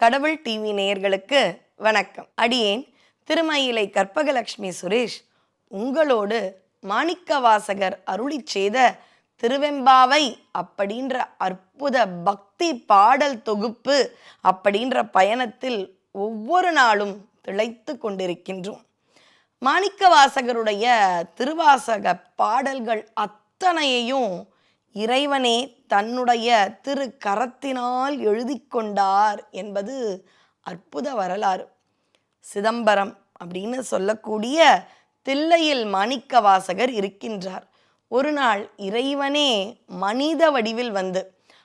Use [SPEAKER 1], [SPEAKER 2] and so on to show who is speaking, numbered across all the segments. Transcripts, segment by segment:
[SPEAKER 1] கடவுள் டிவி நேயர்களுக்கு வணக்கம். அடியேன் திருமயிலை கற்பகலட்சுமி சுரேஷ். உங்களோடு மாணிக்கவாசகர் அருளி செய்த திருவெம்பாவை அப்படின்ற அற்புத பக்தி பாடல் தொகுப்பு அப்படின்ற பயணத்தில் ஒவ்வொரு நாளும் திளைத்து கொண்டிருக்கின்றோம். மாணிக்கவாசகருடைய திருவாசக பாடல்கள் அத்தனையையும் இறைவனே தன்னுடைய திரு கரத்தினால் எழுதி கொண்டார் என்பது அற்புத வரலாறு. சிதம்பரம் அப்படின்னு சொல்லக்கூடிய தில்லையில் மாணிக்கவாசகர் இருக்கின்றார். ஒரு நாள் இறைவனே மனித வடிவில் வந்து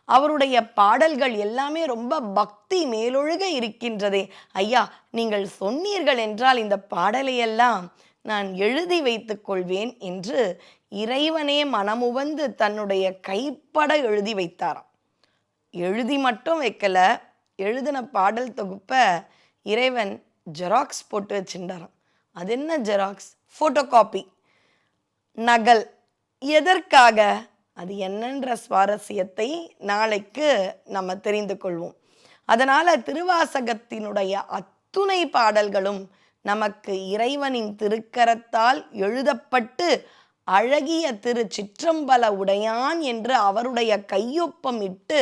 [SPEAKER 1] அவருடைய பாடல்கள் எல்லாமே ரொம்ப பக்தி மேலொழுக இருக்கின்றதே. ஐயா நீங்கள் சொன்னீர்கள் என்றால் இந்த பாடலையெல்லாம் நான் எழுதி வைத்துக் கொள்வேன் என்று இறைவனே மனமுவந்து தன்னுடைய கைப்பட எழுதி வைத்தாராம். எழுதி மட்டும் வைக்கல எழுதின பாடல் தொகுப்பை இறைவன் ஜெராக்ஸ் போட்டு வச்சுட்டாராம் அது என்ன ஜெராக்ஸ் ஃபோட்டோ காப்பி நகல். எதற்காக? அது என்னன்ற சுவாரஸ்யத்தை நாளைக்கு நம்ம தெரிந்து கொள்வோம். அதனால் திருவாசகத்தினுடைய அத்துணை பாடல்களும் நமக்கு இறைவனின் திருக்கரத்தால் எழுதப்பட்டு அழகிய திரு சிற்றம்பல உடையான் என்று அவருடைய கையொப்பம் இட்டு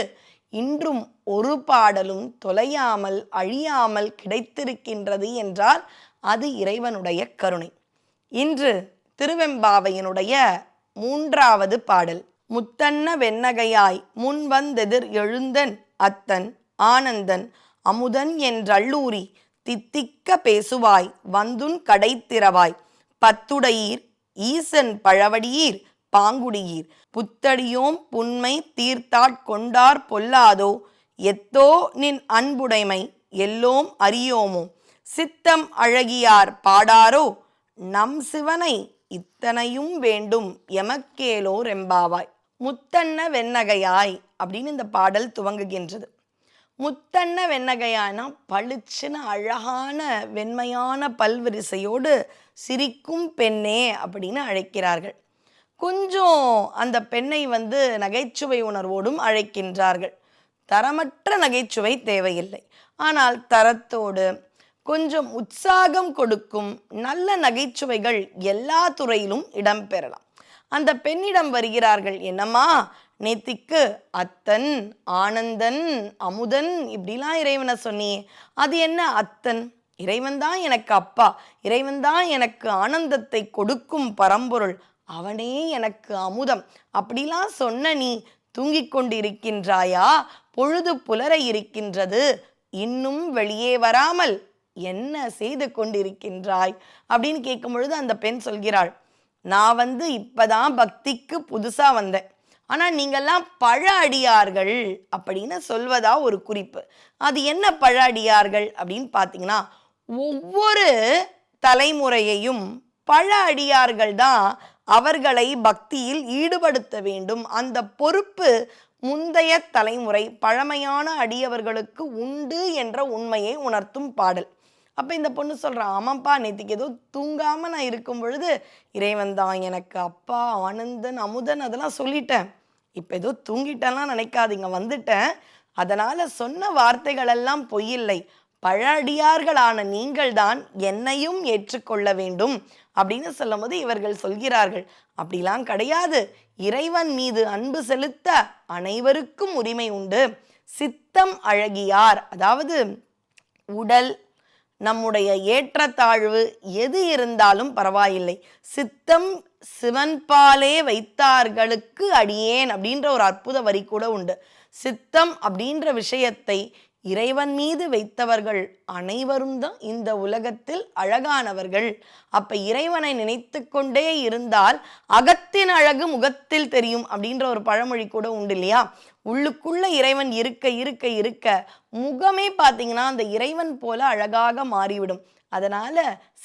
[SPEAKER 1] இன்றும் ஒரு பாடலும் தொலையாமல் அழியாமல் கிடைத்திருக்கின்றது என்றால் அது இறைவனுடைய கருணை. இன்று திருவெம்பாவையனுடைய மூன்றாவது பாடல். முத்தன்ன வெண்ணகையாய் முன்வந்தெதிர் எழுந்தன் அத்தன் ஆனந்தன் அமுதன் என்றள்ளூரி தித்திக்க பேசுவாய் வந்துன் கடைத்திறவாய். பத்துடையீர் ஈசன் பழவடியீர் பாங்குடியீர். புத்தடியோம் புன்மை தீர்த்தாட் கொண்டார் பொல்லாதோ எத்தோ நின் அன்புடைமை எல்லோம் அறியோமோ. சித்தம் அழகியார் பாடாரோ நம் சிவனை இத்தனையும் வேண்டும் எமக்கேலோ ரெம்பாவாய். முத்தன்ன வெண்ணகையாய் அப்படின்னு இந்த பாடல் துவங்குகின்றது. முத்தன்ன வெண்ணகையானா பளிச்சுன்னு அழகான வெண்மையான பல்வரிசையோடு சிரிக்கும் பெண்ணே அப்படின்னு அழைக்கிறார்கள். கொஞ்சம் அந்த பெண்ணை வந்து நகைச்சுவை உணர்வோடும் அழைக்கின்றார்கள். தரமற்ற நகைச்சுவை தேவையில்லை. ஆனால் தரத்தோடு கொஞ்சம் உற்சாகம் கொடுக்கும் நல்ல நகைச்சுவைகள் எல்லா துறையிலும் இடம்பெறலாம். அந்த பெண்ணிடம் வருகிறார்கள் என்னம்மா நேத்திக்கு அத்தன் ஆனந்தன் அமுதன் இப்படிலாம் இறைவனை சொன்னியே அது என்ன அத்தன்? இறைவன் தான் எனக்கு அப்பா. இறைவன் தான் எனக்கு ஆனந்தத்தை கொடுக்கும் பரம்பொருள். அவனே எனக்கு அமுதம். அப்படிலாம் சொன்ன நீ தூங்கிக் கொண்டிருக்கின்றாயா? பொழுது புலர இருக்கின்றது. இன்னும் வெளியே வராமல் என்ன செய்து கொண்டிருக்கின்றாய்? அப்படின்னு கேட்கும் பொழுது அந்த பெண் சொல்கிறாள் நான் வந்து இப்பதான் பக்திக்கு புதுசா வந்தேன். ஆனால் நீங்கள்லாம் பழ அடியார்கள் அப்படின்னு சொல்வதா ஒரு குறிப்பு. அது என்ன பழ அடியார்கள் அப்படின்னு பார்த்தீங்கன்னா ஒவ்வொரு தலைமுறையையும் பழ அடியார்கள் தான் அவர்களை பக்தியில் ஈடுபடுத்த வேண்டும். அந்த பொறுப்பு முந்தைய தலைமுறை பழமையான அடியவர்களுக்கு உண்டு என்ற உண்மையை உணர்த்தும் பாடல். அப்போ இந்த பொண்ணு சொல்கிறான் ஆமாம்ப்பா நேற்றுக்கு ஏதோ தூங்காமல் நான் இருக்கும் பொழுது இறைவன் தான் எனக்கு அப்பா ஆனந்தன் அமுதன் அதெல்லாம் சொல்லிட்டேன். இப்போ ஏதோ தூங்கிட்டெல்லாம் நினைக்காதீங்க வந்துட்டேன். அதனால் சொன்ன வார்த்தைகள் எல்லாம் பொய்யில்லை. பழடியார்களான நீங்கள்தான் என்னையும் ஏற்றுக்கொள்ள வேண்டும் அப்படின்னு சொல்லும்போது இவர்கள் சொல்கிறார்கள். அப்படிலாம் கிடையாது. இறைவன் மீது அன்பு செலுத்த அனைவருக்கும் உரிமை உண்டு. சித்தம் அழகியார். அதாவது உடல் நம்முடைய ஏற்றத்தாழ்வு எது இருந்தாலும் பரவாயில்லை. சித்தம் சிவன்பாலே வைத்தார்களுக்கு அடியேன் அப்படின்ற ஒரு அற்புத வரி கூட உண்டு. சித்தம் அப்படின்ற விஷயத்தை இறைவன் மீது வைத்தவர்கள் அனைவரும் தான் இந்த உலகத்தில் அழகானவர்கள். அப்ப இறைவனை நினைத்து கொண்டே இருந்தால் அகத்தின் அழகு முகத்தில் தெரியும் அப்படின்ற ஒரு பழமொழி கூட உண்டு இல்லையா? உள்ளுக்குள்ள இறைவன் இருக்க இருக்க இருக்க முகமே பார்த்தீங்கன்னா அந்த இறைவன் போல அழகாக மாறிவிடும். அதனால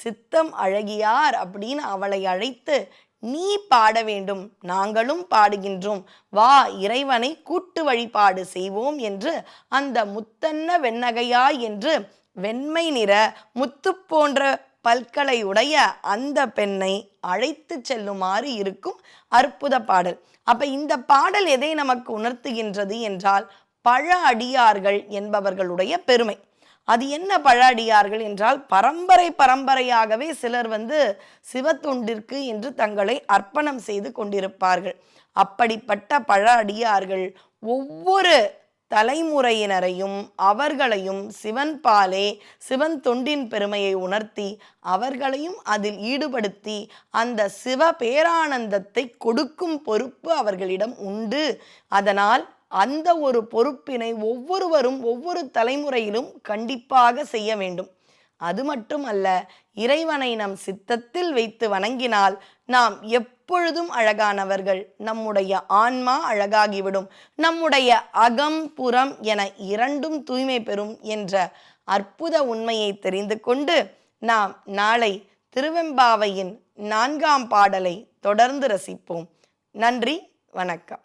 [SPEAKER 1] சித்தம் அழகியார் அப்படின்னு அவளை அழைத்து நீ பாட வேண்டும் நாங்களும் பாடுகின்றோம். வா இறைவனை கூட்டு வழிபாடு செய்வோம் என்று அந்த முத்தன்ன வெண்ணகையா என்று வெண்மை நிற முத்து போன்ற பல்களை உடைய அந்த பெண்ணை அழைத்து செல்லுமாறு இருக்கும் அற்புத பாடல். அப்ப இந்த பாடல் எதை நமக்கு உணர்த்துகின்றது என்றால் பழ அடியார்கள் என்பவர்களுடைய பெருமை. அது என்ன பழ அடியார்கள் என்றால் பரம்பரை பரம்பரையாகவே சிலர் வந்து சிவத்தொண்டிற்கு என்று தங்களை அர்ப்பணம் செய்து கொண்டிருப்பார்கள். அப்படிப்பட்ட பழ அடியார்கள் ஒவ்வொரு தலைமுறையினரையும் அவர்களையும் சிவன் பாலே சிவன் தொண்டின் பெருமையை உணர்த்தி அவர்களையும் அதில் ஈடுபடுத்தி அந்த சிவ பேரானந்தத்தை கொடுக்கும் பொறுப்பு அவர்களிடம் உண்டு. அதனால் அந்த ஒரு பொறுப்பினை ஒவ்வொருவரும் ஒவ்வொரு தலைமுறையிலும் கண்டிப்பாக செய்ய வேண்டும். அது மட்டுமல்ல இறைவனை நம் சித்தத்தில் வைத்து வணங்கினால் நாம் எப்பொழுதும் அழகானவர்கள். நம்முடைய ஆன்மா அழகாகிவிடும். நம்முடைய அகம் புறம் என இரண்டும் தூய்மை பெறும் என்ற அற்புத உண்மையை தெரிந்து கொண்டு நாம் நாளை திருவெம்பாவையின் நான்காம் பாடலை தொடர்ந்து ரசிப்போம். நன்றி வணக்கம்.